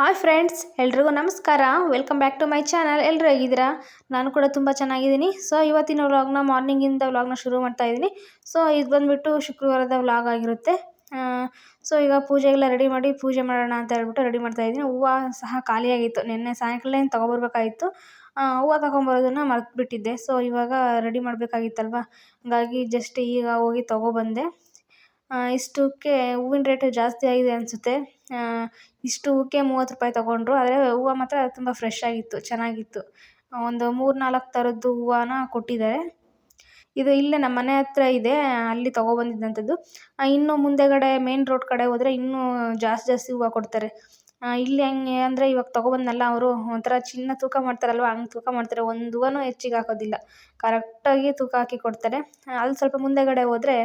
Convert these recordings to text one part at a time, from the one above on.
Hi friends, ಎಲ್ರಿಗೂ ನಮಸ್ಕಾರ. Welcome back to my channel ಎಲ್ಲರೂ ಹೇಗಿದ್ದೀರಾ? ನಾನು ಕೂಡ ತುಂಬ ಚೆನ್ನಾಗಿದ್ದೀನಿ. ಸೊ ಇವತ್ತಿನ ವ್ಲಾಗ್ನ ಮಾರ್ನಿಂಗಿಂದ ವ್ಲಾಗ್ನ ಶುರು ಮಾಡ್ತಾ ಇದ್ದೀನಿ. ಸೊ ಇದು ಬಂದುಬಿಟ್ಟು ಶುಕ್ರವಾರದ ವ್ಲಾಗ್ ಆಗಿರುತ್ತೆ. ಸೊ ಈಗ ಪೂಜೆಗೆಲ್ಲ ರೆಡಿ ಮಾಡಿ ಪೂಜೆ ಮಾಡೋಣ ಅಂತ ಹೇಳ್ಬಿಟ್ಟು ರೆಡಿ ಮಾಡ್ತಾ ಇದ್ದೀನಿ. ಹೂವು ಸಹ ಖಾಲಿಯಾಗಿತ್ತು. ನಿನ್ನೆ ಸಾಯಂಕಾಲ ತೊಗೊಬರ್ಬೇಕಾಗಿತ್ತು. ಹೂವು ತೊಗೊಂಬರೋದನ್ನು ಮರೆತುಬಿಟ್ಟಿದ್ದೆ. ಸೊ ಇವಾಗ ರೆಡಿ ಮಾಡಬೇಕಾಗಿತ್ತಲ್ವ? ಹಾಗಾಗಿ ಜಸ್ಟ್ ಈಗ ಹೋಗಿ ತೊಗೊಬಂದೆ ಇಷ್ಟಕ್ಕೆ ಹೂವಿನ ರೇಟ್ ಜಾಸ್ತಿ ಆಗಿದೆ ಅನಿಸುತ್ತೆ. ಇಷ್ಟು ಹೂಕ್ಕೆ ಮೂವತ್ತು ರೂಪಾಯಿ ತಗೊಂಡ್ರು. ಆದರೆ ಹೂವು ಮಾತ್ರ ತುಂಬ ಫ್ರೆಶ್ ಆಗಿತ್ತು, ಚೆನ್ನಾಗಿತ್ತು. ಒಂದು ಮೂರು ನಾಲ್ಕು ಥರದ್ದು ಹೂವನ್ನ ಕೊಟ್ಟಿದ್ದಾರೆ. ಇದು ಇಲ್ಲೇ ನಮ್ಮ ಮನೆ ಹತ್ರ ಇದೆ, ಅಲ್ಲಿ ತೊಗೊಬಂದಿದ್ದಂಥದ್ದು ಇನ್ನು ಮುಂದೆಗಡೆ ಮೇನ್ ರೋಡ್ ಕಡೆ ಹೋದರೆ ಇನ್ನೂ ಜಾಸ್ತಿ ಜಾಸ್ತಿ ಹೂವು ಕೊಡ್ತಾರೆ. ಇಲ್ಲಿ ಹೆಂಗೆ ಅಂದರೆ ಇವಾಗ ತೊಗೊಬಂದ್ನಲ್ಲ ಅವರು, ಒಂಥರ ಚಿನ್ನ ತೂಕ ಮಾಡ್ತಾರಲ್ವ, ಹಂಗ್ ತೂಕ ಮಾಡ್ತಾರೆ. ಒಂದು ಹೆಚ್ಚಿಗೆ ಹಾಕೋದಿಲ್ಲ. ಕರೆಕ್ಟಾಗಿ ತೂಕ ಹಾಕಿ ಕೊಡ್ತಾರೆ. ಅಲ್ಲಿ ಸ್ವಲ್ಪ ಮುಂದೆಗಡೆ ಹೋದರೆ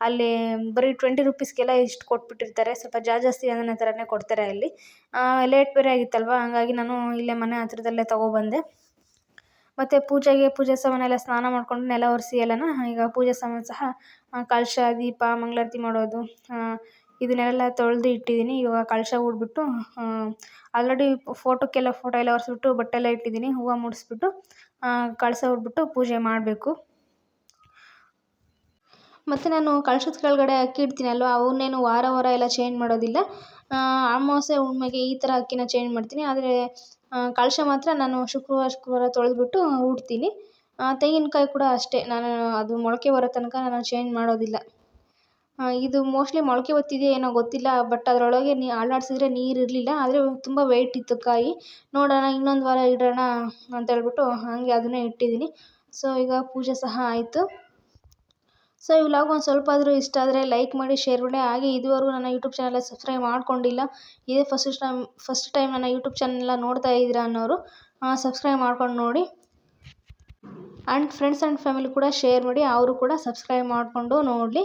ಅಲ್ಲಿ ಬರೀ ಟ್ವೆಂಟಿ ರುಪೀಸ್ಗೆಲ್ಲ ಇಷ್ಟು ಕೊಟ್ಬಿಟ್ಟಿರ್ತಾರೆ. ಸ್ವಲ್ಪ ಜಾ ಜಾಸ್ತಿ ಅನ್ನೋ ಥರನೇ ಕೊಡ್ತಾರೆ ಅಲ್ಲಿ. ಲೇಟ್ ಬೇರೆ ಆಗಿತ್ತಲ್ವ, ಹಂಗಾಗಿ ನಾನು ಇಲ್ಲೇ ಮನೆ ಹತ್ರದಲ್ಲೇ ತೊಗೊಬಂದೆ. ಮತ್ತು ಪೂಜೆಗೆ ಪೂಜೆ ಸಾಮಾನೆಲ್ಲ ಸ್ನಾನ ಮಾಡಿಕೊಂಡು ನೆಲ ಒರೆಸಿ ಎಲ್ಲನ, ಈಗ ಪೂಜೆ ಸಾಮಾನು ಸಹ ಕಳಶ, ದೀಪ, ಮಂಗಳಾರತಿ ಮಾಡೋದು ಇದನ್ನೆಲ್ಲ ತೊಳೆದು ಇಟ್ಟಿದ್ದೀನಿ. ಇವಾಗ ಕಳಶ ಹೂಡ್ಬಿಟ್ಟು ಆಲ್ರೆಡಿ ಫೋಟೋಕ್ಕೆಲ್ಲ ಫೋಟೋ ಎಲ್ಲ ಒರೆಸ್ಬಿಟ್ಟು ಬಟ್ಟೆ ಎಲ್ಲ ಇಟ್ಟಿದ್ದೀನಿ. ಹೂವು ಮುಡಿಸ್ಬಿಟ್ಟು ಕಳಶ ಹೂಡ್ಬಿಟ್ಟು ಪೂಜೆ ಮಾಡಬೇಕು. ಮತ್ತು ನಾನು ಕಳಶದ ಕೆಳಗಡೆ ಅಕ್ಕಿ ಇಡ್ತೀನಲ್ವ ಅವನ್ನೇನು ವಾರ ವಾರ ಎಲ್ಲ ಚೇಂಜ್ ಮಾಡೋದಿಲ್ಲ. ಅಮಾವಾಸ್ಯೆ, ಹುಣ್ಮೆಗೆ ಈ ಥರ ಅಕ್ಕಿನ ಚೇಂಜ್ ಮಾಡ್ತೀನಿ. ಆದರೆ ಕಳಶ ಮಾತ್ರ ನಾನು ಶುಕ್ರವಾರ ಶುಕ್ರವಾರ ತೊಳೆದ್ಬಿಟ್ಟು ಹೂಡ್ತೀನಿ. ತೆಂಗಿನಕಾಯಿ ಕೂಡ ಅಷ್ಟೇ. ನಾನು ಅದು ಮೊಳಕೆ ಬರೋ ತನಕ ನಾನು ಚೇಂಜ್ ಮಾಡೋದಿಲ್ಲ. ಇದು ಮೋಸ್ಟ್ಲಿ ಮೊಳಕೆ ಬತ್ತಿದೆಯೋ ಏನೋ ಗೊತ್ತಿಲ್ಲ ಬಟ್ ಅದರೊಳಗೆ ನೀ ಅಲ್ಲಾಡಿಸಿದ್ರೆ ನೀರು ಇರಲಿಲ್ಲ, ಆದರೆ ತುಂಬ ವೆಯ್ಟ್ ಇತ್ತು ಕಾಯಿ. ನೋಡೋಣ, ಇನ್ನೊಂದು ವಾರ ಇಡೋಣ ಅಂತ ಹೇಳ್ಬಿಟ್ಟು ಹಾಗೆ ಅದನ್ನೇ ಇಟ್ಟಿದ್ದೀನಿ. ಸೊ ಈಗ ಪೂಜೆ ಸಹ ಆಯಿತು. ಸೊ ಈ ವ್ಲಾಗ್ ಒಂದು ಸ್ವಲ್ಪ ಆದರೂ ಇಷ್ಟ ಆದರೆ ಲೈಕ್ ಮಾಡಿ ಶೇರ್ ಮಾಡಿ. ಹಾಗೆ ಇದುವರೆಗೂ ನನ್ನ ಯೂಟ್ಯೂಬ್ ಚಾನಲ್ ಸಬ್ಸ್ಕ್ರೈಬ್ ಮಾಡ್ಕೊಂಡಿಲ್ಲ. ಇದೇ ಫಸ್ಟ್ ಟೈಮ್ ಫಸ್ಟ್ ಟೈಮ್ ನನ್ನ ಯೂಟ್ಯೂಬ್ ಚಾನಲ್ನ ನೋಡ್ತಾ ಇದ್ದೀರಾ ಅನ್ನೋರು ಸಬ್ಸ್ಕ್ರೈಬ್ ಮಾಡ್ಕೊಂಡು ನೋಡಿ. ಆ್ಯಂಡ್ ಫ್ರೆಂಡ್ಸ್ ಆ್ಯಂಡ್ ಫ್ಯಾಮಿಲಿ ಕೂಡ ಶೇರ್ ಮಾಡಿ, ಅವರು ಕೂಡ ಸಬ್ಸ್ಕ್ರೈಬ್ ಮಾಡಿಕೊಂಡು ನೋಡಲಿ.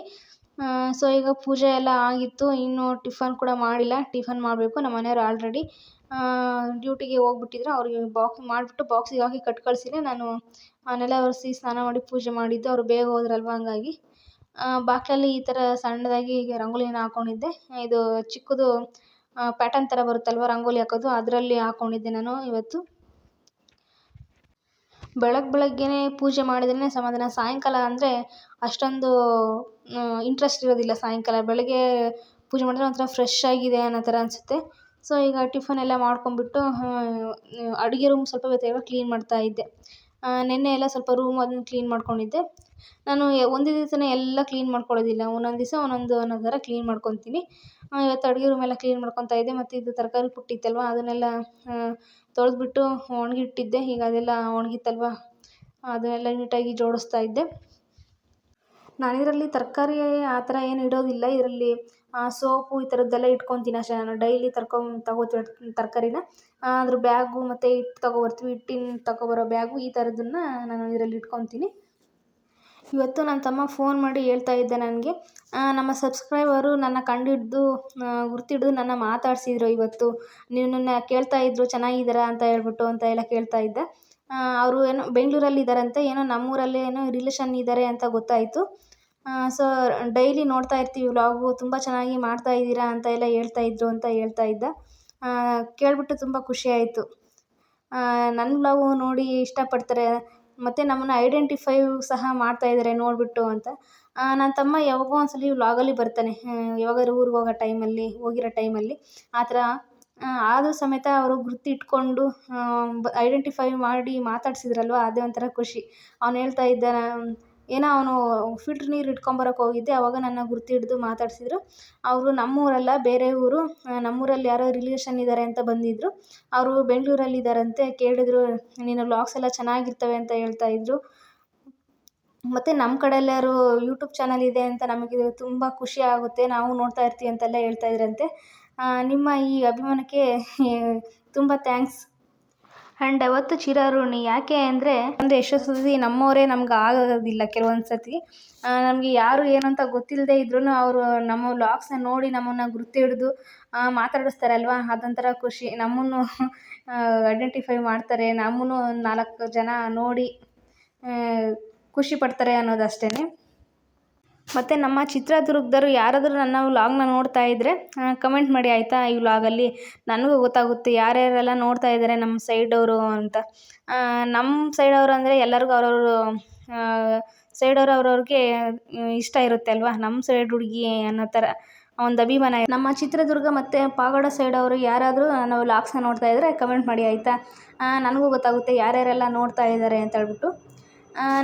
ಸೊ ಈಗ ಪೂಜೆ ಎಲ್ಲ ಆಗಿತ್ತು, ಇನ್ನು ಟಿಫನ್ ಕೂಡ ಮಾಡಿಲ್ಲ. ಟಿಫನ್ ಮಾಡಬೇಕು, ನಮ್ಮ ಮನೆಯವ್ರು ಆಲ್ರೆಡಿ ಡ್ಯೂಟಿಗೆ ಹೋಗ್ಬಿಟ್ಟಿದ್ರು, ಅವ್ರಿಗೆ ಬಾಕ್ಸ್ ಮಾಡಿಬಿಟ್ಟು ಬಾಕ್ಸಿಗೆ ಹಾಕಿ ಕಟ್ ಕಳಿಸಿದ್ರೆ ನಾನು ನೆಲ ಒರೆಸಿ ಸ್ನಾನ ಮಾಡಿ ಪೂಜೆ ಮಾಡಿದ್ದು, ಅವರು ಬೇಗ ಹೋದ್ರಲ್ವ ಹಂಗಾಗಿ. ಬಾಕ್ಲಲ್ಲಿ ಈ ಥರ ಸಣ್ಣದಾಗಿ ರಂಗೋಲಿನ ಹಾಕ್ಕೊಂಡಿದ್ದೆ ಇದು ಚಿಕ್ಕದು ಪ್ಯಾಟರ್ನ್ ಥರ ಬರುತ್ತಲ್ವ ರಂಗೋಲಿ ಹಾಕೋದು, ಅದರಲ್ಲಿ ಹಾಕ್ಕೊಂಡಿದ್ದೆ ನಾನು ಇವತ್ತು. ಬೆಳಗ್ಗೆ ಬೆಳಗ್ಗೆನೇ ಪೂಜೆ ಮಾಡಿದ್ರೇ ಸಮಾಧಾನ. ಸಾಯಂಕಾಲ ಅಂದರೆ ಅಷ್ಟೊಂದು ಇಂಟ್ರೆಸ್ಟ್ ಇರೋದಿಲ್ಲ ಸಾಯಂಕಾಲ. ಬೆಳಗ್ಗೆ ಪೂಜೆ ಮಾಡಿದ್ರೆ ಒಂಥರ ಫ್ರೆಶ್ ಆಗಿದೆ ಅನ್ನೋ ಥರ ಅನಿಸುತ್ತೆ. ಸೊ ಈಗ ಟಿಫನ್ ಎಲ್ಲ ಮಾಡ್ಕೊಂಡ್ಬಿಟ್ಟು ಅಡುಗೆ ರೂಮ್ ಸ್ವಲ್ಪ ಕ್ಲೀನ್ ಮಾಡ್ತಾ ಇದ್ದೆ. ನಿನ್ನೆ ಎಲ್ಲ ಸ್ವಲ್ಪ ರೂಮ್ ಅದನ್ನ ಕ್ಲೀನ್ ಮಾಡ್ಕೊಂಡಿದ್ದೆ. ನಾನು ಒಂದೇ ದಿವಸನೇ ಎಲ್ಲ ಕ್ಲೀನ್ ಮಾಡ್ಕೊಳ್ಳೋದಿಲ್ಲ. ಒಂದೊಂದು ದಿವಸ ಒಂದೊಂದು ಒಂದೊಂದು ಥರ ಕ್ಲೀನ್ ಮಾಡ್ಕೊತೀನಿ ಇವತ್ತು ಅಡುಗೆ ರೂಮೆಲ್ಲ ಕ್ಲೀನ್ ಮಾಡ್ಕೊತಾ ಇದ್ದೆ. ಮತ್ತು ಇದು ತರಕಾರಿ ಪುಟ್ಟಿತ್ತಲ್ವ, ಅದನ್ನೆಲ್ಲ ತೊಳೆದ್ಬಿಟ್ಟು ಒಣಗಿಟ್ಟಿದ್ದೆ. ಈಗ ಅದೆಲ್ಲ ಒಣಗಿತ್ತಲ್ವ, ಅದನ್ನೆಲ್ಲ ನೀಟಾಗಿ ಜೋಡಿಸ್ತಾ ಇದ್ದೆ. ನಾನು ಇದರಲ್ಲಿ ತರಕಾರಿ ಆ ಥರ ಏನು ಇಡೋದಿಲ್ಲ. ಇದರಲ್ಲಿ ಸೋಪು ಈ ಥರದ್ದೆಲ್ಲ ಇಟ್ಕೊತೀನಿ ಅಷ್ಟೇ ನಾನು. ಡೈಲಿ ತರ್ಕೊಂಡು ತಗೋತೀವಿ ತರಕಾರಿನ. ಅದ್ರ ಬ್ಯಾಗು ಮತ್ತು ಹಿಟ್ಟು ತಗೊಬರ್ತೀವಿ. ಹಿಟ್ಟಿನ ತಗೊಬರೋ ಬ್ಯಾಗು ಈ ಥರದ್ದನ್ನು ನಾನು ಇದರಲ್ಲಿ ಇಟ್ಕೊತೀನಿ. ಇವತ್ತು ನನ್ನ ತಮ್ಮ ಫೋನ್ ಮಾಡಿ ಹೇಳ್ತಾ ಇದ್ದ ನನಗೆ. ನಮ್ಮ ಸಬ್ಸ್ಕ್ರೈಬರು ನನ್ನ ಕಂಡಿಡ್ದು ಗುರ್ತಿಡ್ದು ನನ್ನ ಮಾತಾಡಿಸಿದ್ರು ಇವತ್ತು. ನಿನ್ನನ್ನು ಕೇಳ್ತಾ ಇದ್ದರು ಚೆನ್ನಾಗಿದ್ದೀರಾ ಅಂತ ಹೇಳ್ಬಿಟ್ಟು ಅಂತ ಎಲ್ಲ ಕೇಳ್ತಾ ಇದ್ದೆ. ಅವರು ಏನು ಬೆಂಗಳೂರಲ್ಲಿ ಇದ್ದಾರಂತೆ, ಏನೋ ನಮ್ಮೂರಲ್ಲೇ ಏನೋ ರಿಲೇಷನ್ ಇದ್ದಾರೆ ಅಂತ ಗೊತ್ತಾಯಿತು. ಸೊ ಡೈಲಿ ನೋಡ್ತಾ ಇರ್ತೀವಿ ವ್ಲಾಗು ತುಂಬ ಚೆನ್ನಾಗಿ ಮಾಡ್ತಾ ಇದ್ದೀರಾ ಅಂತ ಎಲ್ಲ ಹೇಳ್ತಾ ಇದ್ದರು ಅಂತ ಹೇಳ್ತಾ ಇದ್ದ. ಕೇಳಿಬಿಟ್ಟು ತುಂಬ ಖುಷಿ ಆಯಿತು. ನನ್ನ ವ್ಲಾಗು ನೋಡಿ ಇಷ್ಟಪಡ್ತಾರೆ. ಮತ್ತು ನಮ್ಮನ್ನು ಐಡೆಂಟಿಫೈ ಸಹ ಮಾಡ್ತಾ ಇದ್ದಾರೆ ನೋಡಿಬಿಟ್ಟು ಅಂತ. ನನ್ನ ತಮ್ಮ ಯಾವಾಗೋ ಒಂದು ಸಲ ವ್ಲಾಗಲ್ಲಿ ಬರ್ತಾನೆ. ಯಾವಾಗಾದ್ರು ಊರಿಗೆ ಹೋಗೋ ಟೈಮಲ್ಲಿ ಹೋಗಿರೋ ಟೈಮಲ್ಲಿ ಆ ಥರ ಆದರೂ ಸಮೇತ ಅವರು ಗುರ್ತಿಟ್ಕೊಂಡು ಐಡೆಂಟಿಫೈ ಮಾಡಿ ಮಾತಾಡ್ಸಿದ್ರಲ್ವ, ಅದೇ ಒಂಥರ ಖುಷಿ. ಅವ್ನು ಹೇಳ್ತಾ ಇದ್ದ ಏನೋ ಅವನು ಫಿಲ್ಟ್ರ್ ನೀರು ಇಟ್ಕೊಂಬರಕ್ಕೆ ಹೋಗಿದ್ದೆ, ಅವಾಗ ನನ್ನ ಗುರ್ತಿಡ್ದು ಮಾತಾಡಿಸಿದ್ರು. ಅವರು ನಮ್ಮೂರಲ್ಲ, ಬೇರೆ ಊರು ನಮ್ಮೂರಲ್ಲಿ ಯಾರೋ ರಿಲೇಷನ್ ಇದ್ದಾರೆ ಅಂತ ಬಂದಿದ್ದರು ಅವರು ಬೆಂಗಳೂರಲ್ಲಿ ಇದ್ದಾರಂತೆ ಕೇಳಿದ್ರು ನಿನ್ನ ವ್ಲಾಗ್ಸ್ ಎಲ್ಲ ಚೆನ್ನಾಗಿರ್ತವೆ ಅಂತ ಹೇಳ್ತಾ ಇದ್ದರು ಮತ್ತು ನಮ್ಮ ಕಡೆ ಎಲ್ಲರೂ ಯೂಟ್ಯೂಬ್ ಚಾನಲ್ ಇದೆ ಅಂತ ನಮಗೆ ತುಂಬ ಖುಷಿ ಆಗುತ್ತೆ, ನಾವು ನೋಡ್ತಾ ಇರ್ತೀವಿ ಅಂತೆಲ್ಲ ಹೇಳ್ತಾ ಇದ್ರಂತೆ. ನಿಮ್ಮ ಈ ಅಭಿಮಾನಕ್ಕೆ ತುಂಬ ಥ್ಯಾಂಕ್ಸ್ ಆ್ಯಂಡ್ ಅವತ್ತು ಚಿರಋಣಿ ಯಾಕೆ ಅಂದರೆ ಒಂದು ಎಷ್ಟೋ ಸತಿ ನಮ್ಮವರೇ ನಮ್ಗೆ ಆಗೋದಿಲ್ಲ ಕೆಲವೊಂದು ಸತಿ ನಮಗೆ ಯಾರು ಏನಂತ ಗೊತ್ತಿಲ್ಲದೆ ಇದ್ರೂ ಅವರು ನಮ್ಮ ವ್ಲಾಗ್ಸ್ನ ನೋಡಿ ನಮ್ಮನ್ನು ಹಿಡಿದು ಮಾತಾಡಿಸ್ತಾರಲ್ವ? ಅದೊಂಥರ ಖುಷಿ. ನಮ್ಮನ್ನು ಐಡೆಂಟಿಫೈ ಮಾಡ್ತಾರೆ. ನಮ್ಮನ್ನು ನಾಲ್ಕು ಜನ ನೋಡಿ ಖುಷಿ ಪಡ್ತಾರೆ ಅನ್ನೋದು ಅಷ್ಟೇ ಮತ್ತು ನಮ್ಮ ಚಿತ್ರದುರ್ಗದವ್ರು ಯಾರಾದರೂ ನನ್ನ ವ್ಲಾಗ್ನ ನೋಡ್ತಾ ಇದ್ದರೆ ಕಮೆಂಟ್ ಮಾಡಿ ಆಯಿತಾ ಈ ವ್ಲಾಗಲ್ಲಿ ನನಗೂ ಗೊತ್ತಾಗುತ್ತೆ ಯಾರ್ಯಾರೆಲ್ಲ ನೋಡ್ತಾ ಇದ್ದಾರೆ ನಮ್ಮ ಸೈಡವರು ಅಂತ. ನಮ್ಮ ಸೈಡವರು ಅಂದರೆ ಎಲ್ಲರಿಗೂ ಅವರವರು ಸೈಡವ್ರು ಅವ್ರವ್ರಿಗೆ ಇಷ್ಟ ಇರುತ್ತೆ ಅಲ್ವಾ? ನಮ್ಮ ಸೈಡ್ ಹುಡುಗಿ ಅನ್ನೋ ಥರ ಒಂದು ಅಭಿಮಾನ. ನಮ್ಮ ಚಿತ್ರದುರ್ಗ ಮತ್ತು ಪಾವಗಡ ಸೈಡವರು ಯಾರಾದರೂ ನಾವು ವ್ಲಾಗ್ಸ್ನ ನೋಡ್ತಾ ಇದ್ದರೆ ಕಮೆಂಟ್ ಮಾಡಿ ಆಯಿತಾ? ನನಗೂ ಗೊತ್ತಾಗುತ್ತೆ ಯಾರ್ಯಾರೆಲ್ಲ ನೋಡ್ತಾ ಇದ್ದಾರೆ ಅಂತ ಹೇಳ್ಬಿಟ್ಟು.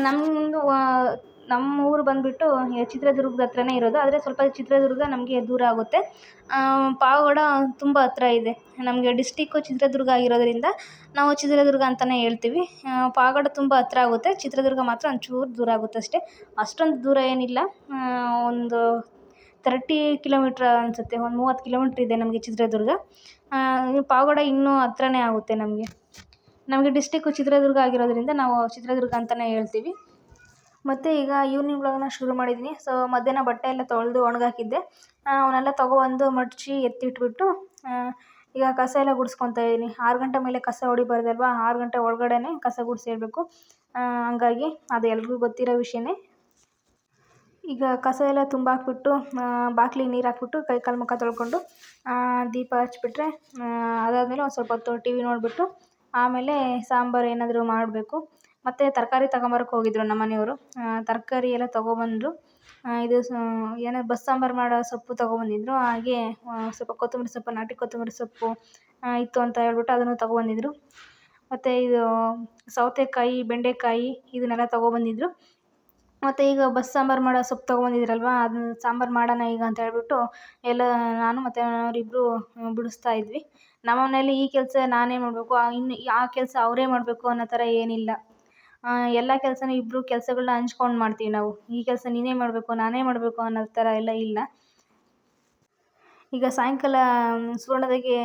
ನಮ್ಮದು ನಮ್ಮ ಊರು ಬಂದುಬಿಟ್ಟು ಚಿತ್ರದುರ್ಗದ ಹತ್ರನೇ ಇರೋದು. ಆದರೆ ಸ್ವಲ್ಪ ಚಿತ್ರದುರ್ಗ ನಮಗೆ ದೂರ ಆಗುತ್ತೆ. ಪಾವಗಡ ತುಂಬ ಹತ್ರ ಇದೆ. ನಮಗೆ ಡಿಸ್ಟಿಕ್ಕು ಚಿತ್ರದುರ್ಗ ಆಗಿರೋದರಿಂದ ನಾವು ಚಿತ್ರದುರ್ಗ ಅಂತಲೇ ಹೇಳ್ತೀವಿ. ಪಾವಗಡ ತುಂಬ ಹತ್ರ ಆಗುತ್ತೆ. ಚಿತ್ರದುರ್ಗ ಮಾತ್ರ ಒಂಚೂರು ದೂರ ಆಗುತ್ತೆ ಅಷ್ಟೇ. ಅಷ್ಟೊಂದು ದೂರ ಏನಿಲ್ಲ. ಒಂದು ತರ್ಟಿ ಕಿಲೋಮೀಟ್ರ್ ಅನಿಸುತ್ತೆ. ಒಂದು ಮೂವತ್ತು ಕಿಲೋಮೀಟ್ರ್ ಇದೆ ನಮಗೆ ಚಿತ್ರದುರ್ಗ. ಪಾವಗಡ ಇನ್ನೂ ಹತ್ರನೇ ಆಗುತ್ತೆ ನಮಗೆ. ನಮಗೆ ಡಿಸ್ಟಿಕ್ಕು ಚಿತ್ರದುರ್ಗ ಆಗಿರೋದ್ರಿಂದ ನಾವು ಚಿತ್ರದುರ್ಗ ಅಂತಲೇ ಹೇಳ್ತೀವಿ. ಮತ್ತು ಈಗ ಈವ್ನಿಂಗ್ ವ್ಲಾಗ್ನ ಶುರು ಮಾಡಿದ್ದೀನಿ ಸೊ ಮಧ್ಯಾಹ್ನ ಬಟ್ಟೆ ಎಲ್ಲ ತೊಳೆದು ಒಣಗಾಕಿದ್ದೆ. ಅವನ್ನೆಲ್ಲ ತೊಗೊಬಂದು ಮಡಚಿ ಎತ್ತಿಟ್ಬಿಟ್ಟು ಈಗ ಕಸ ಎಲ್ಲ ಗುಡಿಸ್ಕೊತಾ ಇದ್ದೀನಿ ಆರು ಗಂಟೆ ಮೇಲೆ ಕಸ ಹೊಡಿಬಾರ್ದಲ್ವಾ ಆರು ಗಂಟೆ ಒಳಗಡೆನೇ ಕಸ ಗುಡಿಸಿ ಇಡಬೇಕು. ಹಂಗಾಗಿ ಅದು ಎಲ್ರಿಗೂ ಗೊತ್ತಿರೋ ವಿಷಯನೇ. ಈಗ ಕಸ ಎಲ್ಲ ತುಂಬಾಕ್ಬಿಟ್ಟು ಬಾಕ್ಲಿಗೆ ನೀರು ಹಾಕ್ಬಿಟ್ಟು ಕೈ ಕಾಲು ಮುಖ ತೊಳ್ಕೊಂಡು ದೀಪ ಹಚ್ಬಿಟ್ರೆ ಅದಾದಮೇಲೆ ಒಂದು ಸ್ವಲ್ಪ ಹೊತ್ತು ಟಿ ವಿ ನೋಡಿಬಿಟ್ಟು, ಆಮೇಲೆ ಸಾಂಬಾರು ಏನಾದರೂ ಮಾಡಬೇಕು. ಮತ್ತು ತರಕಾರಿ ತಗೊಂಬರಕ್ಕೆ ಹೋಗಿದ್ರು ನಮ್ಮ ಮನೆಯವರು. ತರಕಾರಿ ಎಲ್ಲ ತಗೊಬಂದರು. ಇದು ಏನು ಬಸ್ ಸಾಂಬಾರು ಮಾಡೋ ಸೊಪ್ಪು ತಗೊಬಂದಿದ್ದರು ಹಾಗೆ ಸ್ವಲ್ಪ ಕೊತ್ತಂಬರಿ ಸೊಪ್ಪು, ನಾಟಿ ಕೊತ್ತಂಬರಿ ಸೊಪ್ಪು ಇತ್ತು ಅಂತ ಹೇಳ್ಬಿಟ್ಟು ಅದನ್ನು ತಗೊಬಂದಿದ್ದರು ಮತ್ತು ಇದು ಸೌತೆಕಾಯಿ, ಬೆಂಡೆಕಾಯಿ ಇದನ್ನೆಲ್ಲ ತಗೊಬಂದಿದ್ದರು ಮತ್ತು ಈಗ ಬಸ್ ಸಾಂಬಾರು ಮಾಡೋ ಸೊಪ್ಪು ತೊಗೊಬಂದಿದ್ರಲ್ವ, ಅದನ್ನ ಸಾಂಬಾರು ಮಾಡೋಣ ಈಗ ಅಂತ ಹೇಳ್ಬಿಟ್ಟು ಎಲ್ಲ ನಾನು ಮತ್ತು ಅವರಿಬ್ಬರು ಬಿಡಿಸ್ತಾ ಇದ್ವಿ. ನಮ್ಮ ಮನೇಲಿ ಈ ಕೆಲಸ ನಾನೇ ಮಾಡಬೇಕು ಇನ್ನು ಆ ಕೆಲಸ ಅವರೇ ಮಾಡಬೇಕು ಅನ್ನೋ ಥರ ಏನಿಲ್ಲ. ಎಲ್ಲ ಕೆಲಸನೂ ಇಬ್ಬರು ಕೆಲಸಗಳ್ನ ಹಂಚ್ಕೊಂಡು ಮಾಡ್ತೀವಿ ನಾವು. ಈ ಕೆಲಸ ನೀನೇ ಮಾಡಬೇಕು, ನಾನೇ ಮಾಡಬೇಕು ಅನ್ನೋ ಥರ ಎಲ್ಲ ಇಲ್ಲ. ಈಗ ಸಾಯಂಕಾಲ ಸುವರ್ಣದಾಗೆ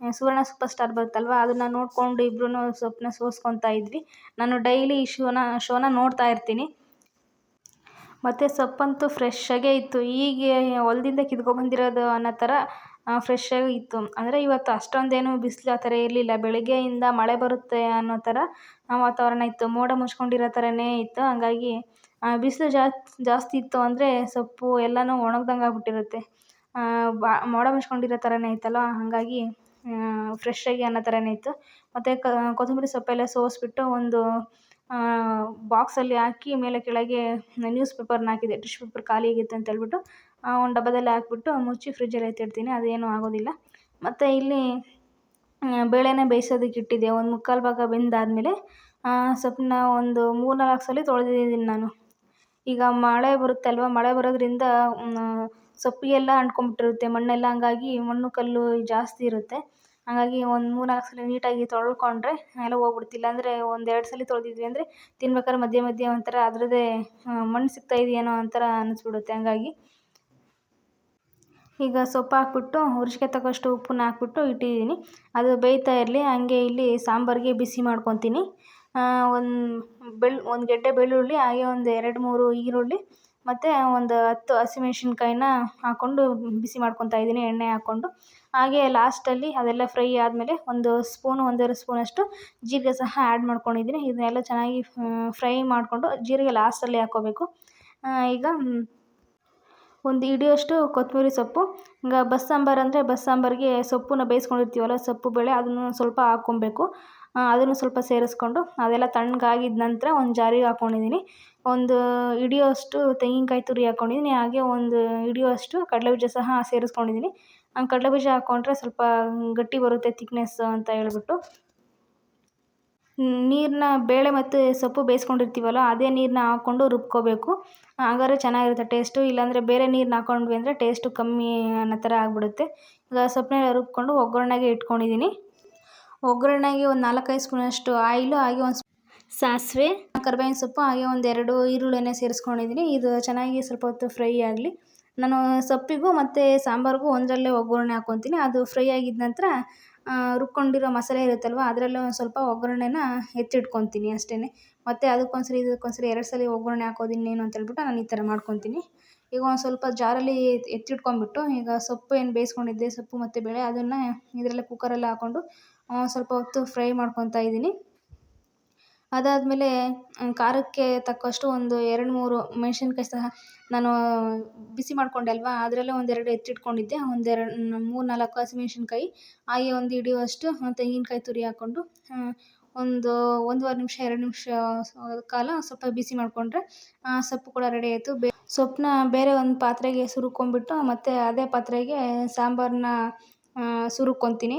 ಸುವರ್ಣ ಸೂಪರ್ ಸ್ಟಾರ್ ಬರುತ್ತಲ್ವ, ಅದನ್ನು ನೋಡಿಕೊಂಡು ಇಬ್ಬರೂ ಸ್ವಪ್ನ ಸೋಸ್ಕೊತಾ ಇದ್ವಿ. ನಾನು ಡೈಲಿ ಈ ಶೋನ ಶೋನ ನೋಡ್ತಾ ಇರ್ತೀನಿ. ಮತ್ತು ಸೊಪ್ಪಂತೂ ಫ್ರೆಶ್ಶಾಗೇ ಇತ್ತು. ಹೀಗೆ ಹೊಲ್ದಿಂದ ಕಿತ್ಕೊಬಂದಿರೋದು ಅನ್ನೋ ಥರ ಫ್ರೆಶ್ಶಾಗಿ ಇತ್ತು. ಅಂದರೆ ಇವತ್ತು ಅಷ್ಟೊಂದೇನು ಬಿಸಿಲು ಆ ಥರ ಇರಲಿಲ್ಲ. ಬೆಳಗ್ಗೆಯಿಂದ ಮಳೆ ಬರುತ್ತೆ ಅನ್ನೋ ಥರ ವಾತಾವರಣ ಇತ್ತು. ಮೋಡ ಮುಚ್ಕೊಂಡಿರೋ ಥರನೇ ಇತ್ತು. ಹಂಗಾಗಿ ಬಿಸಿಲು ಜಾಸ್ತಿ ಇತ್ತು ಅಂದರೆ ಸೊಪ್ಪು ಎಲ್ಲನೂ ಒಣಗ್ದಂಗೆ ಆಗ್ಬಿಟ್ಟಿರುತ್ತೆ. ಬಾ, ಮೋಡ ಮುಚ್ಕೊಂಡಿರೋ ಥರನೇ ಇತ್ತಲ್ವ? ಹಾಗಾಗಿ ಫ್ರೆಶ್ಶಾಗಿ ಅನ್ನೋ ಥರನೇ ಇತ್ತು. ಮತ್ತು ಕೊತ್ತಂಬರಿ ಸೊಪ್ಪೆಲ್ಲ ಸೋಸಿಬಿಟ್ಟು ಒಂದು ಬಾಕ್ಸಲ್ಲಿ ಹಾಕಿ ಮೇಲೆ ಕೆಳಗೆ ನ್ಯೂಸ್ ಪೇಪರ್ನ ಹಾಕಿದೆ. ಟಿಶ್ಯೂ ಪೇಪರ್ ಖಾಲಿ ಆಗಿತ್ತು ಅಂತ ಹೇಳ್ಬಿಟ್ಟು ಒಂದು ಡಬ್ಬದಲ್ಲಿ ಹಾಕ್ಬಿಟ್ಟು ಮುಚ್ಚಿ ಫ್ರಿಜ್ಜಲ್ಲಿ ಎತ್ತಿಡ್ತೀನಿ. ಅದೇನೂ ಆಗೋದಿಲ್ಲ. ಮತ್ತು ಇಲ್ಲಿ ಬೇಳೆನ ಬೇಯಿಸೋದಕ್ಕೆ ಇಟ್ಟಿದ್ದೆ. ಒಂದು ಮುಕ್ಕಾಲು ಭಾಗ ಬೆಂದಾದಮೇಲೆ ಸೊಪ್ಪನ್ನ ಒಂದು ಮೂರು ನಾಲ್ಕು ಸಲ ತೊಳೆದಿದ್ದೀನಿ ನಾನು. ಈಗ ಮಳೆ ಬರುತ್ತೆ ಬರುತ್ತಲ್ವ? ಮಳೆ ಬರೋದ್ರಿಂದ ಸೊಪ್ಪಿಗೆಲ್ಲ ಅಂಟ್ಕೊಂಬಿಟ್ಟಿರುತ್ತೆ. ಮಣ್ಣೆಲ್ಲ ಹಂಗಾಗಿ ಮಣ್ಣು ಕಲ್ಲು ಜಾಸ್ತಿ ಇರುತ್ತೆ. ಹಾಗಾಗಿ ಒಂದು ಮೂರು ನಾಲ್ಕು ಸಲ ನೀಟಾಗಿ ತೊಳ್ಕೊಂಡ್ರೆ ಎಲ್ಲ ಹೋಗ್ಬಿಡುತ್ತೆ ಇಲ್ಲಾಂದರೆ ಒಂದು ಎರಡು ಸಲ ತೊಳೆದಿದ್ವಿ ಅಂದರೆ ತಿನ್ಬೇಕಾದ್ರೆ ಮಧ್ಯೆ ಮಧ್ಯೆ ಒಂಥರ ಅದರದ್ದೇ ಮಣ್ಣು ಸಿಗ್ತಾ ಇದೆಯೇನೋ ಒಂಥರ ಅನ್ನಿಸ್ಬಿಡುತ್ತೆ ಹಂಗಾಗಿ ಈಗ ಸೊಪ್ಪು ಹಾಕ್ಬಿಟ್ಟು ರುಚಿಗೆ ತಕ್ಕಷ್ಟು ಉಪ್ಪನ್ನ ಹಾಕ್ಬಿಟ್ಟು ಇಟ್ಟಿದ್ದೀನಿ. ಅದು ಬೇಯ್ತಾ ಇರಲಿ, ಹಂಗೆ ಇಲ್ಲಿ ಸಾಂಬಾರಿಗೆ ಬಿಸಿ ಮಾಡ್ಕೊತೀನಿ. ಒಂದು ಬೆಳ್, ಒಂದು ಗೆಡ್ಡೆ ಬೆಳ್ಳುಳ್ಳಿ, ಹಾಗೆ ಒಂದು ಎರಡು ಮೂರು ಈರುಳ್ಳಿ, ಮತ್ತು ಒಂದು ಹತ್ತು ಹಸಿಮೆಣ್ಸಿನ್ಕಾಯಿನ ಹಾಕ್ಕೊಂಡು ಬಿಸಿ ಮಾಡ್ಕೊತಾ ಇದ್ದೀನಿ, ಎಣ್ಣೆ ಹಾಕ್ಕೊಂಡು. ಹಾಗೆ ಲಾಸ್ಟಲ್ಲಿ ಅದೆಲ್ಲ ಫ್ರೈ ಆದಮೇಲೆ ಒಂದು ಸ್ಪೂನು ಒಂದೂವರೆ ಸ್ಪೂನಷ್ಟು ಜೀರಿಗೆ ಸಹ ಆ್ಯಡ್ ಮಾಡ್ಕೊಂಡಿದ್ದೀನಿ. ಇದನ್ನೆಲ್ಲ ಚೆನ್ನಾಗಿ ಫ್ರೈ ಮಾಡಿಕೊಂಡು ಜೀರಿಗೆ ಲಾಸ್ಟಲ್ಲಿ ಹಾಕ್ಕೋಬೇಕು ಈಗ ಒಂದು ಹಿಡಿಯಷ್ಟು ಕೊತ್ತಂಬರಿ ಸೊಪ್ಪು. ಈಗ ಬಸ್ಸಾಂಬಾರು ಅಂದರೆ ಬಸ್ಸಾಂಬಾರಿಗೆ ಸೊಪ್ಪನ್ನ ಬೇಯಿಸ್ಕೊಂಡಿರ್ತೀವಲ್ಲ, ಸೊಪ್ಪು ಬೇಳೆ ಅದನ್ನು ಸ್ವಲ್ಪ ಹಾಕ್ಕೊಬೇಕು. ಅದನ್ನು ಸ್ವಲ್ಪ ಸೇರಿಸ್ಕೊಂಡು ಅದೆಲ್ಲ ತಣ್ಣಗಾಗಿದ ನಂತರ ಒಂದು ಜಾರಿಗೆ ಹಾಕ್ಕೊಂಡಿದ್ದೀನಿ ಒಂದು ಹಿಡಿಯೋಷ್ಟು ತೆಂಗಿನಕಾಯಿ ತುರಿ ಹಾಕ್ಕೊಂಡಿದ್ದೀನಿ ಹಾಗೆ ಒಂದು ಹಿಡಿಯೋಷ್ಟು ಕಡಲೆಬೀಜ ಸಹ ಸೇರಿಸ್ಕೊಂಡಿದ್ದೀನಿ. ಕಡಲೆಬೀಜ ಹಾಕ್ಕೊಂಡ್ರೆ ಸ್ವಲ್ಪ ಗಟ್ಟಿ ಬರುತ್ತೆ ತಿಕ್ನೆಸ್ ಅಂತ ಹೇಳ್ಬಿಟ್ಟು. ನೀರನ್ನ ಬೇಳೆ ಮತ್ತು ಸೊಪ್ಪು ಬೇಯಿಸ್ಕೊಂಡಿರ್ತೀವಲ್ಲ, ಅದೇ ನೀರನ್ನ ಹಾಕ್ಕೊಂಡು ರುಬ್ಕೋಬೇಕು. ಹಾಗಾದ್ರೆ ಚೆನ್ನಾಗಿರುತ್ತೆ. ಟೇಸ್ಟು ಇಲ್ಲಾಂದರೆ ಬೇರೆ ನೀರನ್ನ ಹಾಕೊಂಡ್ವಿ ಅಂದರೆ ಟೇಸ್ಟು ಕಮ್ಮಿ ಅನ್ನೋ ಥರ ಆಗಿಬಿಡುತ್ತೆ. ಈಗ ಸೊಪ್ಪನ್ನೆಲ್ಲ ರುಬ್ಕೊಂಡು ಒಗ್ಗರಣೆಗೆ ಇಟ್ಕೊಂಡಿದ್ದೀನಿ ಒಗ್ಗರಣೆಗೆ ಒಂದು ನಾಲ್ಕೈದು ಸ್ಪೂನಷ್ಟು ಆಯಿಲು, ಹಾಗೆ ಒಂದು ಸಾಸಿವೆ, ಕರ್ಬೇವಿನ ಸೊಪ್ಪು, ಹಾಗೆ ಒಂದೆರಡು ಈರುಳ್ಳಿನೇ ಸೇರಿಸ್ಕೊಂಡಿದ್ದೀನಿ ಇದು ಚೆನ್ನಾಗಿ ಸ್ವಲ್ಪ ಹೊತ್ತು ಫ್ರೈ ಆಗಲಿ. ನಾನು ಸೊಪ್ಪಿಗೂ ಮತ್ತು ಸಾಂಬಾರಿಗೂ ಒಂದರಲ್ಲೇ ಒಗ್ಗರಣೆ ಹಾಕ್ಕೊತೀನಿ ಅದು ಫ್ರೈ ಆಗಿದ ನಂತರ ರುಬ್ಕೊಂಡಿರೋ ಮಸಾಲೆ ಇರುತ್ತಲ್ವ, ಅದರಲ್ಲೇ ಒಂದು ಸ್ವಲ್ಪ ಒಗ್ಗರಣೆನ ಎತ್ತಿಟ್ಕೊತೀನಿ ಅಷ್ಟೇ ಮತ್ತು ಅದಕ್ಕೊಂದ್ಸರಿ ಇದಕ್ಕೊಂದ್ಸರಿ ಎರಡು ಸಲ ಒಗ್ಗರಣೆ ಹಾಕೋದು ಇನ್ನೇನು ಅಂತೇಳ್ಬಿಟ್ಟು ನಾನು ಈ ಥರ ಮಾಡ್ಕೊತೀನಿ. ಈಗ ಒಂದು ಸ್ವಲ್ಪ ಜಾರಲ್ಲಿ ಎತ್ತಿಟ್ಕೊಂಡ್ಬಿಟ್ಟು ಈಗ ಸೊಪ್ಪು ಏನು ಬೇಯಿಸ್ಕೊಂಡಿದ್ದೆ, ಸೊಪ್ಪು ಮತ್ತು ಬೇಳೆ ಅದನ್ನು ಇದರಲ್ಲೇ ಕುಕ್ಕರಲ್ಲೇ ಹಾಕ್ಕೊಂಡು ಸ್ವಲ್ಪ ಹೊತ್ತು ಫ್ರೈ ಮಾಡ್ಕೊತಾ ಇದ್ದೀನಿ. ಅದಾದಮೇಲೆ ಖಾರಕ್ಕೆ ತಕ್ಕಷ್ಟು ಒಂದು ಎರಡು ಮೂರು ಮೆಣಸಿನ್ಕಾಯಿ ಸಹ ನಾನು ಬಿಸಿ ಮಾಡಿಕೊಂಡೆ ಅಲ್ವಾ, ಅದರಲ್ಲೇ ಒಂದೆರಡು ಎತ್ತಿಟ್ಕೊಂಡಿದ್ದೆ. ಒಂದೆರಡು ಮೂರು ನಾಲ್ಕು ಹಸಿಮೆಣ್ಸಿನ್ಕಾಯಿ ಹಾಗೆ ಒಂದು ಹಿಡಿಯುವಷ್ಟು ತೆಂಗಿನಕಾಯಿ ತುರಿ ಹಾಕ್ಕೊಂಡು ಒಂದು ಒಂದುವರೆ ನಿಮಿಷ, ಎರಡು ನಿಮಿಷ ಕಾಲ ಸ್ವಲ್ಪ ಬಿಸಿ ಮಾಡಿಕೊಂಡ್ರೆ ಸೊಪ್ಪು ಕೂಡ ರೆಡಿ ಆಯಿತು. ಬೇ ಸೊಪ್ಪನ್ನ ಬೇರೆ ಒಂದು ಪಾತ್ರೆಗೆ ಸುರುಕೊಂಡ್ಬಿಟ್ಟು ಮತ್ತು ಅದೇ ಪಾತ್ರೆಗೆ ಸಾಂಬಾರನ್ನ ಸುರುಕೊತೀನಿ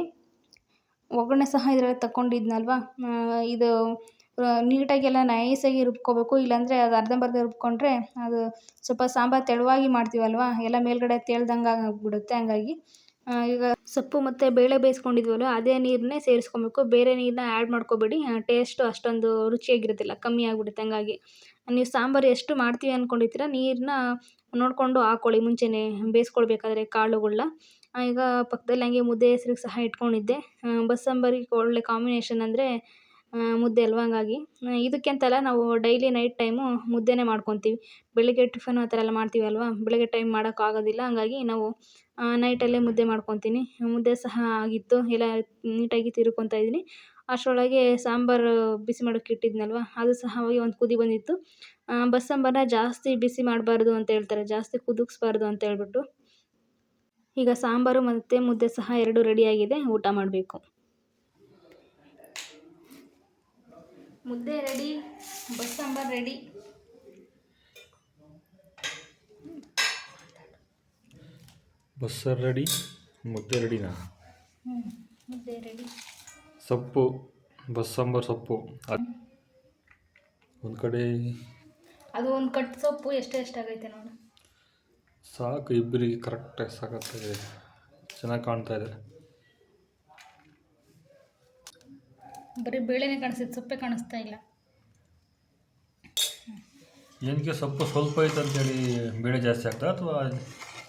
ಒಗ್ಗರಣೆ ಸಹ ಇದರಲ್ಲಿ ತಗೊಂಡಿದ್ನಲ್ವ ಇದು ನೀಟಾಗಿ ಎಲ್ಲ ನೈಸಾಗಿ ರುಬ್ಕೋಬೇಕು. ಇಲ್ಲಾಂದರೆ ಅದು ಅರ್ಧಂಬರ್ಧ ರುಬ್ಕೊಂಡ್ರೆ ಅದು ಸ್ವಲ್ಪ ಸಾಂಬಾರು ತೆಳುವಾಗಿ ಮಾಡ್ತೀವಲ್ವ? ಎಲ್ಲ ಮೇಲ್ಗಡೆ ತೇಲ್ದಂಗೆ ಆಗಿಬಿಡುತ್ತೆ ಹಂಗಾಗಿ. ಈಗ ಸೊಪ್ಪು ಮತ್ತು ಬೇಳೆ ಬೇಯಿಸ್ಕೊಂಡಿದ್ವಲ್ಲ, ಅದೇ ನೀರನ್ನೇ ಸೇರಿಸ್ಕೊಬೇಕು. ಬೇರೆ ನೀರನ್ನ ಆ್ಯಡ್ ಮಾಡ್ಕೋಬೇಡಿ. ಟೇಸ್ಟು ಅಷ್ಟೊಂದು ರುಚಿಯಾಗಿರೋದಿಲ್ಲ, ಕಮ್ಮಿ ಆಗಿಬಿಡುತ್ತೆ ಹಂಗಾಗಿ. ನೀವು ಸಾಂಬಾರು ಎಷ್ಟು ಮಾಡ್ತೀವಿ ಅಂದ್ಕೊಂಡಿರ್ತೀರ ನೀರನ್ನ ನೋಡಿಕೊಂಡು ಹಾಕ್ಕೊಳ್ಳಿ ಮುಂಚೆನೇ ಬೇಯಿಸ್ಕೊಳ್ಬೇಕಾದ್ರೆ ಕಾಳುಗಳನ್ನ ಈಗ ಪಕ್ಕದಲ್ಲಿ ಹಂಗೆ ಮುದ್ದೆ ಹೆಸ್ರಿಗೆ ಸಹ ಇಟ್ಕೊಂಡಿದ್ದೆ. ಬಸ್ಸಾಂಬಾರಿಗೆ ಒಳ್ಳೆ ಕಾಂಬಿನೇಷನ್ ಅಂದರೆ ಮುದ್ದೆ ಅಲ್ವ ಹಂಗಾಗಿ ಇದಕ್ಕೆ ಅಂತಲ್ಲ ನಾವು ಡೈಲಿ ನೈಟ್ ಟೈಮು ಮುದ್ದೆನೇ ಮಾಡ್ಕೊತೀವಿ. ಬೆಳಗ್ಗೆ ಟಿಫನ್ ಆ ಥರ ಎಲ್ಲ ಮಾಡ್ತೀವಲ್ವ ಬೆಳಗ್ಗೆ ಟೈಮ್ ಮಾಡೋಕ್ಕಾಗೋದಿಲ್ಲ ಹಂಗಾಗಿ ನಾವು ನೈಟಲ್ಲೇ ಮುದ್ದೆ ಮಾಡ್ಕೊತೀನಿ. ಮುದ್ದೆ ಸಹ ಆಗಿತ್ತು. ಎಲ್ಲ ನೀಟಾಗಿ ತಿರ್ಕೊತಾ ಇದ್ದೀನಿ. ಅಷ್ಟರೊಳಗೆ ಸಾಂಬಾರು ಬಿಸಿ ಮಾಡೋಕ್ಕೆ ಇಟ್ಟಿದ್ನಲ್ವ? ಅದು ಸಹ ಒಂದು ಕುದಿ ಬಂದಿತ್ತು. ಬಸ್ಸಾಂಬಾರನ್ನ ಜಾಸ್ತಿ ಬಿಸಿ ಮಾಡಬಾರ್ದು ಅಂತ ಹೇಳ್ತಾರೆ. ಜಾಸ್ತಿ ಕುದಿಸ್ಬಾರ್ದು ಅಂತ ಹೇಳ್ಬಿಟ್ಟು. ಈಗ ಸಾಂಬಾರು ಮತ್ತು ಮುದ್ದೆ ಸಹ ಎರಡು ರೆಡಿಯಾಗಿದೆ ಊಟ ಮಾಡಬೇಕು. ಮುದ್ದೆ ರೆಡಿ ಬಸ್ಸಾಂಬಾರು ರೆಡಿ ಬಸ್ಸಾರು ರೆಡಿ ಮುದ್ದೆ ರೆಡಿನಾ ಹ್ಞೂ ಮುದ್ದೆ ರೆಡಿ ಸೊಪ್ಪು ಬಸ್ಸಾಂಬಾರು ಸೊಪ್ಪು. ಒಂದು ಕಡೆ ಅದು ಒಂದು ಕಟ್ ಸೊಪ್ಪು ಎಷ್ಟು ಎಷ್ಟಾಗೈತೆ ನೋಡು. ಸಾಕು ಇಬ್ಬರಿಗೆ ಕರೆಕ್ಟಾಗಿ ಸಾಕಾಗ್ತಾಯಿದೆ ಚೆನ್ನಾಗಿ ಕಾಣ್ತಾ ಇದೆ. ಬರೀ ಬೇಳೆನೇ ಕಾಣಿಸ್ತಿತ್ತು ಸೊಪ್ಪೆ ಕಾಣಿಸ್ತಾ ಇಲ್ಲ. ಏನಕ್ಕೆ ಸೊಪ್ಪು ಸ್ವಲ್ಪ ಐತೆ ಅಂತೇಳಿ ಬೇಳೆ ಜಾಸ್ತಿ ಆಗ್ತದೆ ಅಥವಾ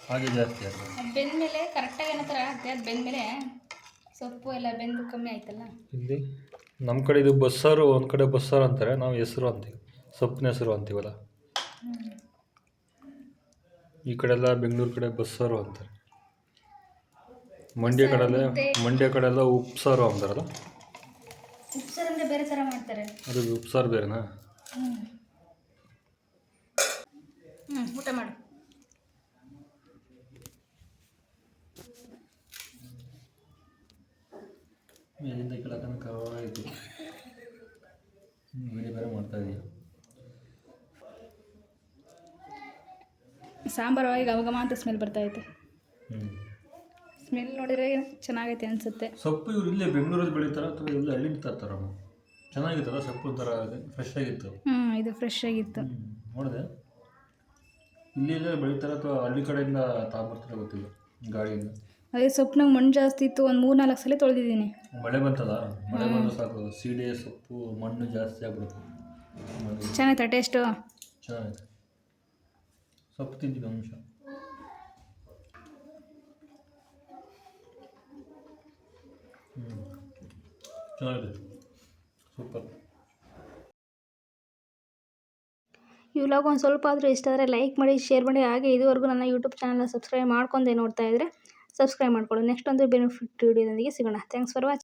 ಹಾಗೆ ಜಾಸ್ತಿ ಆಗ್ತದೆ ಬೆಂದ ಬೆಂದಮೇಲೆ ಕರೆಕ್ಟಾಗಿ ಏನೋ ಥರ ಆಗ್ತದೆ ಅದು ಬೆಂದಮೇಲೆ ಸೊಪ್ಪು ಎಲ್ಲ ಬೆಂದು ಕಮ್ಮಿ ಆಯ್ತಲ್ಲ. ಇಲ್ಲಿ ನಮ್ಮ ಕಡೆ ಇದು ಬಸ್ಸಾರು ಒಂದು ಕಡೆ ಬಸ್ಸಾರು ಅಂತಾರೆ ನಾವು ಹೆಸರು ಅಂತೀವಿ ಸೊಪ್ಪಿನ ಹೆಸರು ಅಂತೀವಲ್ಲ. ಈ ಕಡೆ ಎಲ್ಲ ಬೆಂಗಳೂರು ಕಡೆ ಬಸ್ಸಾರು ಅಂತಾರೆ. ಮಂಡ್ಯ ಕಡೆಲ್ಲ ಮಂಡ್ಯ ಕಡೆ ಎಲ್ಲ ಉಪ್ಸಾರು ಅಂತಾರಲ್ಲ. ಬೇರೆ ಥರ ಮಾಡ್ತಾರೆ. ಅದು ಉಪ್ಸಾರು ಬೇರೆನಾ? ಹ್ಞೂ ಹ್ಞೂ ಊಟ ಮಾಡು. ಮೇಲಿಂದ ಕೆಳತನಕ ಕವಾಯಿತು ಬೇರೆ ಬೇರೆ ಮಾಡ್ತಾ ಇದೀಯ? ಸಾಂಬಾರು ಈಗ ಅವಾಗ ಅಂತ ಸ್ಮೆಲ್ ಬರ್ತಾ ಐತೆ. ಸ್ಮೆಲ್ ನೋಡಿದ್ರೆ ಚೆನ್ನಾಗೈತೆ ಅನಿಸುತ್ತೆ. ಸೊಪ್ಪು ಇವ್ರು ಇಲ್ಲೇ ಬೆಂಗಳೂರಲ್ಲಿ ಬೆಳೀತಾರ ಅಥವಾ ಇಲ್ಲಿ ಹಳ್ಳಿ ತರ್ತಾರ ಚೆನ್ನಾಗಿತ್ತಲ್ಲ ಸೊಪ್ಪು ಥರ ಫ್ರೆಶ್ ಆಗಿತ್ತು? ಹ್ಞೂ ಇದು ಫ್ರೆಶ್ ಆಗಿತ್ತು. ನೋಡಿದೆ. ಇಲ್ಲಿ ಇಲ್ಲೇ ಬೆಳೀತಾರ ಅಥವಾ ಹಳ್ಳಿ ಕಡೆಯಿಂದ ತಗೊಂಬರ್ತಾರ ಗೊತ್ತಿಲ್ಲ ಗಾಡಿಯಿಂದ? ಅದೇ ಸೊಪ್ಪಿನಾಗ ಮಣ್ಣು ಜಾಸ್ತಿ ಇತ್ತು ಒಂದು ಮೂರು ನಾಲ್ಕು ಸಲ ತೊಳೆದಿದ್ದೀನಿ. ಮಳೆ ಬಂತಲ್ಲ? ಮಳೆ ಬಂದು ಸಾಕು ಸೀಡೆ ಸೊಪ್ಪು ಮಣ್ಣು ಜಾಸ್ತಿ ಆಗ್ಬಿಡುತ್ತೆ. ಚೆನ್ನಾಗಿತ್ತು ಟೇಸ್ಟು ಚೆನ್ನಾಗಿದೆ ಸೊಪ್ಪು ತಿಂತೀವಿ ಒಂದು ನಿಮಿಷ. ಹ್ಞೂ ಚೆನ್ನಾಗಿದೆ. ಸೂಪರ್. ಈ ವ್ಲಾಗ್ ಒಂದು ಸ್ವಲ್ಪ ಆದರೂ ಇಷ್ಟ ಆದರೆ ಲೈಕ್ ಮಾಡಿ ಶೇರ್ ಮಾಡಿ, ಹಾಗೆ ಇದುವರೆಗೂ ನನ್ನ ಯೂಟ್ಯೂಬ್ ಚಾನಲ್ನ ಸಬ್ಸ್ಕ್ರೈಬ್ ಮಾಡ್ಕೊಂಡೆ ನೋಡ್ತಾ ಇದ್ದರೆ ಸಬ್ಸ್ಕ್ರೈಬ್ ಮಾಡ್ಕೊಳ್ಳಿ. ನೆಕ್ಸ್ಟ್ ಒಂದು ಬೆನಿಫಿಟ್ ವಿಡಿಯೋದೊಂದಿಗೆ ಸಿಗೋಣ. Thanks for watching